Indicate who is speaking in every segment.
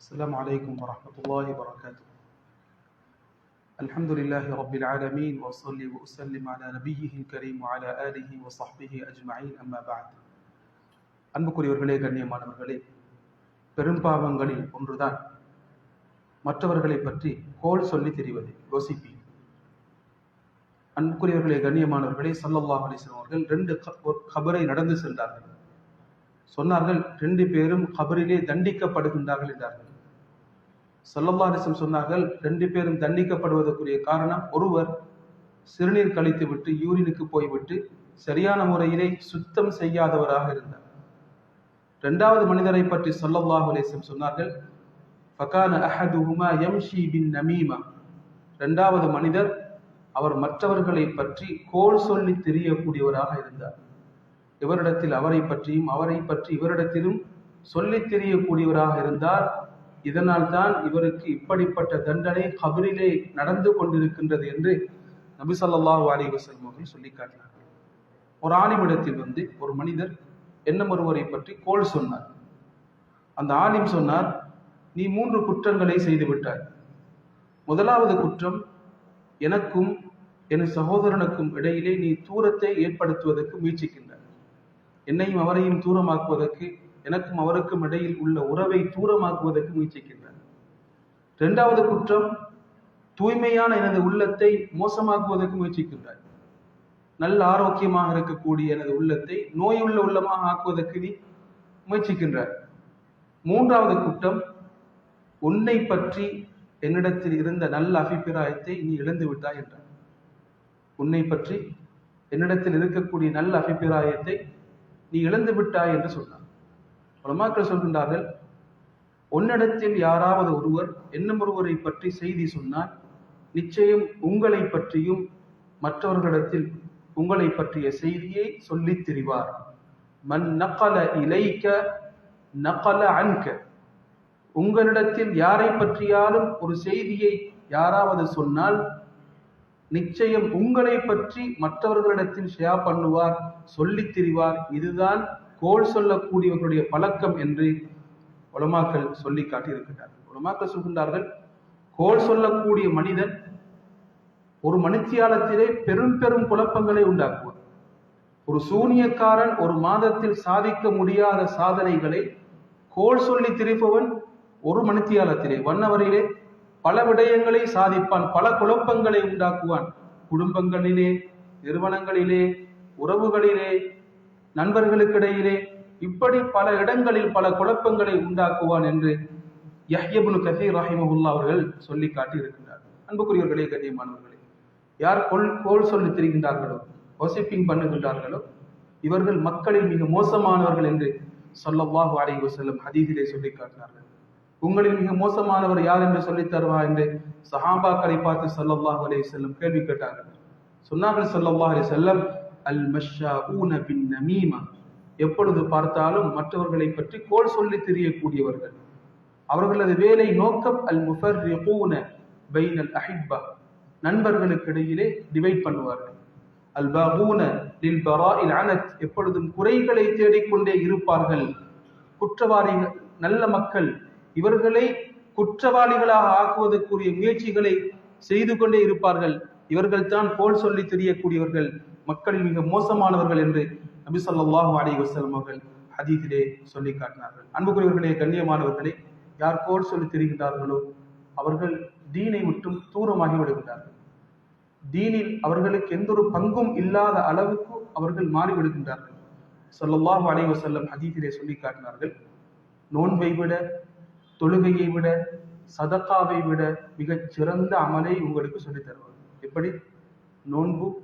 Speaker 1: السلام عليكم ورحمة الله وبركاته الحمد لله رب العالمين وأصلي وأسلم على نبيه الكريم وعلى آله وصحبه أجمعين أما بعد அன்புக்குரியவர்களே கண்ணியமானவர்களே பெரும்பாவங்களில் ஒன்றுதான் மற்றவர்களை பற்றி கோல் சொல்லி தெரிவது யோசிப்பி அன்புக்குரியவர்களே கண்ணியமானவர்களே சல்லல்லாஹ் அலிஸ்லாம் அவர்கள் ரெண்டு க- ஒரு கபரை நடந்து சென்றார்கள் சொன்னார்கள் ரெண்டு பேரும் கபரிலே தண்டிக்கப்படுகின்றார்கள் என்றார்கள் சல்லல்லா சொன்னார்கள் ரெண்டு பேரும் தண்டிக்கப்படுவதற்குரிய காரணம் ஒருவர் சிறுநீர் கழித்து விட்டு யூரினுக்கு போய்விட்டு சரியான முறையிலே சுத்தம் செய்யாதவராக இருந்தார். இரண்டாவது மனிதரை பற்றி சொல்லல்லாஹ் அலைஹி சொன்னார்கள் ஃபகான அஹதுஹுமா யம்ஷி பின் நமீமா. இரண்டாவது மனிதர் அவர் மற்றவர்களை பற்றி கோல் சொல்லி தெரியக்கூடியவராக இருந்தார். இவரிடத்தில் அவரை பற்றியும் அவரை பற்றி இவரிடத்திலும் சொல்லித் தெரியக்கூடியவராக இருந்தார். இதனால் தான் இவருக்கு இப்படிப்பட்ட தண்டனை கபரிலே நடந்து கொண்டிருக்கின்றது என்று நபி ஸல்லல்லாஹு அலைஹி வஸல்லம் அவர்கள் சொல்லி காட்டினார்கள். ஒரு ஆலிமிடத்தில் வந்து ஒரு மனிதர் என்னும் ஒருவரை பற்றி கோல் சொன்னார். அந்த ஆலிம் சொன்னார் நீ மூன்று குற்றங்களை செய்து விட்டாய். முதலாவது குற்றம் எனக்கும் என் சகோதரனுக்கும் இடையிலே நீ தூரத்தை ஏற்படுத்துவதற்கு முயற்சிக்கின்றாய். என்னையும் அவரையும் தூரமாக்குவதற்கு எனக்கும் அவருக்கும் இடையில் உள்ள உறவை தூரமாக்குவதற்கு முயற்சிக்கின்றார் இரண்டாவது குற்றம் தூய்மையான எனது உள்ளத்தை மோசமாக்குவதற்கு முயற்சிக்கின்றார். நல்ல ஆரோக்கியமாக இருக்கக்கூடிய எனது உள்ளத்தை நோயுள்ள உள்ளமாக ஆக்குவதற்கு நீ முயற்சிக்கின்றார். மூன்றாவது குற்றம் உன்னை பற்றி என்னிடத்தில் இருந்த நல்ல அபிப்பிராயத்தை நீ இழந்து விட்டாய் என்றார். உன்னை பற்றி என்னிடத்தில் இருக்கக்கூடிய நல்ல அபிப்பிராயத்தை நீ இழந்து விட்டாய் என்று சொன்னார். உலமாக்கள் சொல்கின்றார்கள் உன்னிடத்தில் யாராவது ஒருவர் என்னும் ஒருவரை பற்றி செய்தி சொன்னால் நிச்சயம் உங்களை பற்றியும் மற்றவர்களிடத்தில் உங்களை பற்றிய செய்தியை சொல்லித் திரிவார். மன் நக்கல இலைக்க நக்கல அன்க. உங்களிடத்தில் யாரை பற்றியாலும் ஒரு செய்தியை யாராவது சொன்னால் நிச்சயம் உங்களை பற்றி மற்றவர்களிடத்தில் ஷேர் பண்ணுவார் சொல்லித் திரிவார். இதுதான் கோல் சொல்லக்கூடியவர்களுடைய பழக்கம் என்று உலமாக்கள் சொல்லி காட்டியிருக்கிறார்கள் உலமாக்கள் சொல்கின்றார்கள் கோல் சொல்லக்கூடிய மனிதன் ஒரு மனுத்தியாலத்திலே பெரும் பெரும் குழப்பங்களை உண்டாக்குவார் ஒரு சூனியக்காரன் ஒரு மாதத்தில் சாதிக்க முடியாத சாதனைகளை கோல் சொல்லி திரிப்பவன் ஒரு மனுத்தியாலத்திலே வண்ணவரையிலே பல விடயங்களை சாதிப்பான் பல குழப்பங்களை உண்டாக்குவான். குடும்பங்களிலே நிறுவனங்களிலே உறவுகளிலே நண்பர்களுக்கிடையிலே இப்படி பல இடங்களில் பல குழப்பங்களை உண்டாக்குவான் என்று யஹ்யபுனு கசீர் ரஹிமஹுல்லா அவர்கள் சொல்லி காட்டியிருக்கிறார் அன்புக்குரியவர்களே கண்ணியமானவர்களே யார் கொள் கோல் சொல்லி திரிகின்றார்களோ ஒசிப்பிங் பண்ணுகின்றார்களோ இவர்கள் மக்களில் மிக மோசமானவர்கள் என்று சொல்லல்லாஹு அலைஹி செல்லும் ஹதீஸிலே சொல்லி காட்டினார்கள். உங்களில் மிக மோசமானவர் யார் என்று சொல்லித் தருவா என்று சஹாபாக்களை பார்த்து சொல்லவா அலைஹி செல்லும் கேள்வி கேட்டார்கள். சொன்னார்கள் சொல்லவா அலைஹி செல்லம் அல் மஷ்ஷாஊன பின் நமீமா. எப்பொழுது பார்த்தாலும் மற்றவர்களை பற்றி கோல் சொல்லி தெரியக்கூடியவர்கள். அவர்களது வேலை நோக்கம் அல் முஃபர் பைன் அல் அஹிப்பா. நண்பர்களுக்கு இடையிலே டிவைட் பண்ணுவார்கள். அல் பாகூன லில் பராஇல் அனத். எப்பொழுதும் குறைகளை தேடிக்கொண்டே இருப்பார்கள். குற்றவாளிகள் நல்ல மக்கள். இவர்களை குற்றவாளிகளாக ஆக்குவதற்குரிய முயற்சிகளை செய்து கொண்டே இருப்பார்கள். இவர்கள் தான் போல் சொல்லி தெரியக்கூடியவர்கள் மக்களில் மிக மோசமானவர்கள் என்று நபி சொல்லாஹு அலி வசலம் அவர்கள் ஹதீதிலே சொல்லி காட்டினார்கள். அன்புக்குரியவர்களே கண்ணியமானவர்களே யார் கோல் சொல்லி தெரிகின்றார்களோ அவர்கள் தீனை விட்டும் தூரமாகி விடுகின்றார்கள். தீனில் அவர்களுக்கு எந்த ஒரு பங்கும் இல்லாத அளவுக்கு அவர்கள் மாறிவிடுகின்றார்கள் சொல்லல்லாஹு அலைஹி வசல்லம் ஹதீதிலே சொல்லி காட்டினார்கள். நோன்பை விட தொழுகையை விட சதக்காவை விட மிகச் சிறந்த அமலை உங்களுக்கு சொல்லித் தருவார் எப்படி? நோன்பு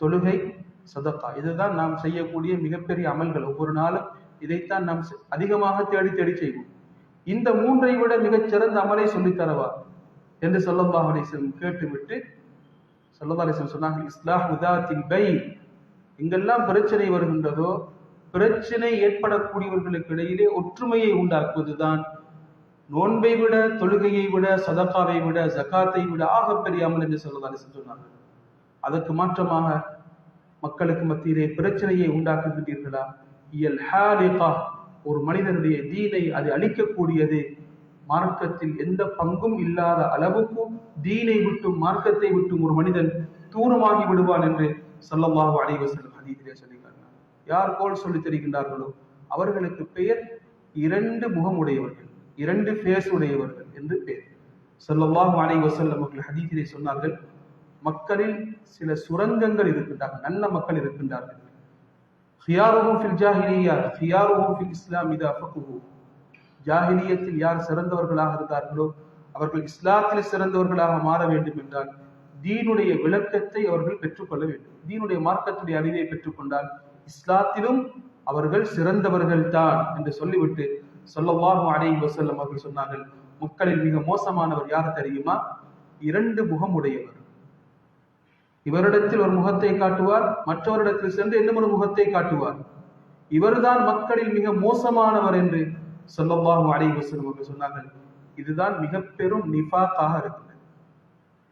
Speaker 1: தொழுகை சதக்கா. இதுதான் நாம் செய்யக்கூடிய மிகப்பெரிய அமல்கள். ஒவ்வொரு நாளும் இதைத்தான் நாம் செ- அதிகமாக தேடி தேடி செய்வோம். இந்த மூன்றை விட மிகச் சிறந்த அமலை சொல்லித் தரவா என்று ஸல்லல்லாஹு கேட்டுவிட்டு ஸல்லல்லாஹு சொன்னாங்க இஸ்லாஹ் உதாத்தின் பை எங்கெல்லாம் பிரச்சனை வருகின்றதோ பிரச்சனை ஏற்படக்கூடியவர்களுக்கு இடையிலே ஒற்றுமையை உண்டாக்குவதுதான் நோன்பை விட தொழுகையை விட சதக்காவை விட ஜகாத்தை விட ஆகப்பெரிய அமல் என்று சொல்லதான் சொன்னார்கள் அதற்கு மாற்றமாக மக்களுக்கு மத்தியிலே பிரச்சனையை உண்டாக்குகின்றீர்களா இயல் ஹாலிகா ஒரு மனிதனுடைய தீனை அது அழிக்கக்கூடியது. மார்க்கத்தில் எந்த பங்கும் இல்லாத அளவுக்கு தீனை விட்டும் மார்க்கத்தை விட்டும் ஒரு மனிதன் தூரமாகி விடுவான் என்று சொல்லமாக அலைஹி செல்லும் ஹதீஸிலே சொல்லி யார் கோல் சொல்லி தெரிகின்றார்களோ அவர்களுக்கு பெயர் இரண்டு முகம் உடையவர்கள் இரண்டு ஃபேஸ் உடையவர்கள் என்று பேர். சொல்லவாஹ் அலை வசல்லம் அவர்கள் ஹதீதிலே சொன்னார்கள் மக்களில் சில சுரங்கங்கள் இருக்கின்றார்கள் நல்ல மக்கள் இருக்கின்றார்கள். ஹியாருவும் ஃபில் ஜாஹிலியா ஹியாருவும் ஃபில் இஸ்லாம் இது அஃபகுஹு ஜாஹிலியத்தில் யார் சிறந்தவர்களாக இருந்தார்களோ அவர்கள் இஸ்லாத்தில் சிறந்தவர்களாக மாற வேண்டும் என்றால் தீனுடைய விளக்கத்தை அவர்கள் பெற்றுக்கொள்ள வேண்டும். தீனுடைய மார்க்கத்துடைய அறிவை பெற்றுக்கொண்டால் இஸ்லாத்திலும் அவர்கள் சிறந்தவர்கள் தான் என்று சொல்லிவிட்டு சொல்லவாகும் அடையும் வஸல்லம் அவர்கள் சொன்னார்கள் மக்களில் மிக மோசமானவர் யார் தெரியுமா? இரண்டு முகம் உடையவர். இவரிடத்தில் ஒரு முகத்தை காட்டுவார் மற்றவரிடத்தில் சென்று இன்னும் ஒரு முகத்தை காட்டுவார். இவர்தான் மக்களில் மிக மோசமானவர் என்று சொல்லவாகும் அடையும் வஸல்லம் அவர்கள் சொன்னார்கள். இதுதான் மிக பெரும் நிஃபாக்காக இருக்கிறது.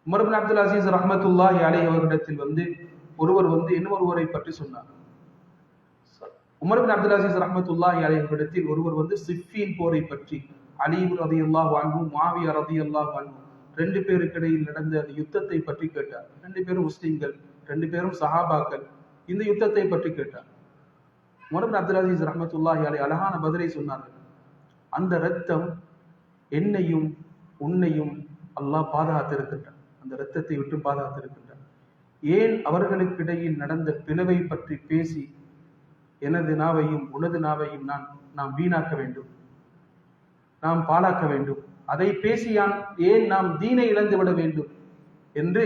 Speaker 1: உமர் அப்துல் அசீஸ் ரஹமத்துல்லாஹி அலைஹி அவரிடத்தில் வந்து ஒருவர் வந்து இன்னொருவரை பற்றி சொன்னார். உமர்பின் அப்துல் அசீஸ் ரஹமத்துல்லாஹி அலைவரிடத்தில் ஒருவர் வந்து சிஃபீன் போரை பற்றி அலீபு ரதியல்லாஹு அன்ஹு மாவியா ரதியல்லாஹு அன்ஹு ரெண்டு பேருக்கிடையில் நடந்த அந்த யுத்தத்தை பற்றி கேட்டார். ரெண்டு பேரும் முஸ்லீம்கள் ரெண்டு பேரும் சஹாபாக்கள் இந்த யுத்தத்தை பற்றி கேட்டார். உமர்பின் அப்துல் அசீஸ் ரஹமத்துல்லாஹி அலை அழகான பதிலை சொன்னார்கள். அந்த ரத்தம் என்னையும் உன்னையும் அல்லாஹ் பாதுகாத்திருக்கின்றான். அந்த ரத்தத்தை விட்டு பாதுகாத்திருக்கின்றான். ஏன் அவர்களுக்கிடையில் நடந்த பிளவை பற்றி பேசி எனது நாவையும் உனது நாவையும் நான் நாம் வீணாக்க வேண்டும். நாம் பாழாக்க வேண்டும். அதை பேசியான் ஏன் நாம் தீனை இழந்து விட வேண்டும் என்று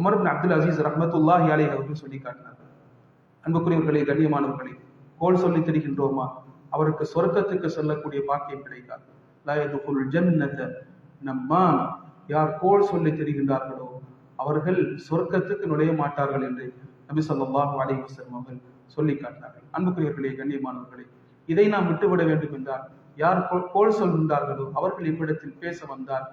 Speaker 1: உமர் அப்துல் அசீஸ் ரஹமத்துல்லாஹி அலைஹி அவர்கள் சொல்லி காட்டினார் அன்புக்குரியவர்களே கண்ணியமானவர்களே கோல் சொல்லி தெரிகின்றோமா? அவருக்கு சொர்க்கத்துக்கு செல்லக்கூடிய பாக்கியம் கிடைக்காது. நம்மான். யார் கோல் சொல்லி தெரிகின்றார்களோ அவர்கள் சொர்க்கத்துக்கு நுழைய மாட்டார்கள் என்று நபி ஸல்லல்லாஹு அலைஹி அவர்கள் சொல்லி காட்டினார்கள். அன்புக்குரியவர்களே கண்ணியமானவர்களே இதை நாம் விட்டுவிட வேண்டும் என்றால் யார் கோல் சொல்கின்றார்களோ அவர்கள் எம்மிடத்தில் பேச வந்தால்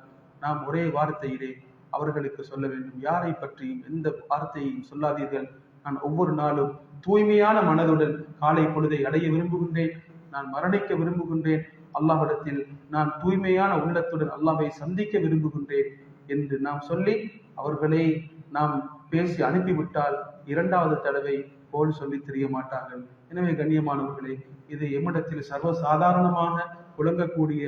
Speaker 1: நாம் ஒரே வார்த்தையிலே அவர்களுக்கு சொல்ல வேண்டும். யாரை பற்றியும் எந்த வார்த்தையையும் சொல்லாதீர்கள். நான் ஒவ்வொரு நாளும் தூய்மையான மனதுடன் காலை பொழுதை அடைய விரும்புகின்றேன். நான் மரணிக்க விரும்புகின்றேன். அல்லாஹிடத்தில் நான் தூய்மையான உள்ளத்துடன் அல்லாவை சந்திக்க விரும்புகின்றேன் என்று நாம் சொல்லி அவர்களை நாம் பேசி அனுப்பிவிட்டால் இரண்டாவது தடவை போல் சொல்லி தெரிய மாட்டார்கள் எனவே கண்ணியமானவர்களே இது எம்மிடத்தில் சர்வ சாதாரணமாக புழங்கக்கூடிய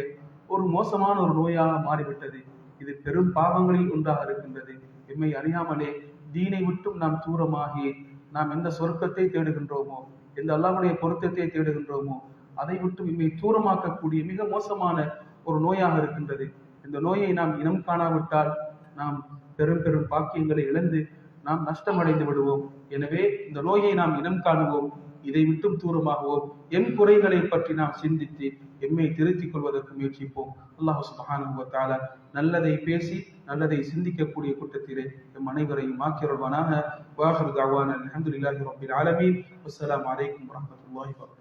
Speaker 1: ஒரு மோசமான ஒரு நோயாக மாறிவிட்டது. இது பெரும் பாவங்களில் ஒன்றாக இருக்கின்றது. எம்மை அறியாமலே தீனை விட்டும் நாம் தூரமாகி நாம் எந்த சொர்க்கத்தை தேடுகின்றோமோ எந்த அல்லாவுடைய பொருத்தத்தை தேடுகின்றோமோ அதை விட்டும் இம்மை தூரமாக்கக்கூடிய மிக மோசமான ஒரு நோயாக இருக்கின்றது. இந்த நோயை நாம் இனம் காணாவிட்டால் நாம் பெரும் பெரும் பாக்கியங்களை இழந்து நாம் நஷ்டமடைந்து விடுவோம். எனவே இந்த நோயை நாம் இனம் காணுவோம். இதை விட்டும் தூரமாகுவோம். என் குறைகளை பற்றி நாம் சிந்தித்து எம்மை திருத்திக் கொள்வதற்கு முயற்சிப்போம். அல்லாஹ் சுப்ஹானஹு நல்லதை பேசி நல்லதை சிந்திக்கக்கூடிய கூட்டத்திலே எம் அனைவரையும் ஆக்கியருள்வானாக வாஹிரு தஅவானா அலமதுல்லாஹி ரபில் ஆலமீன். அஸ்லாம் வலைக்கம் வரஹ்மத்துல்லாஹி வரகம்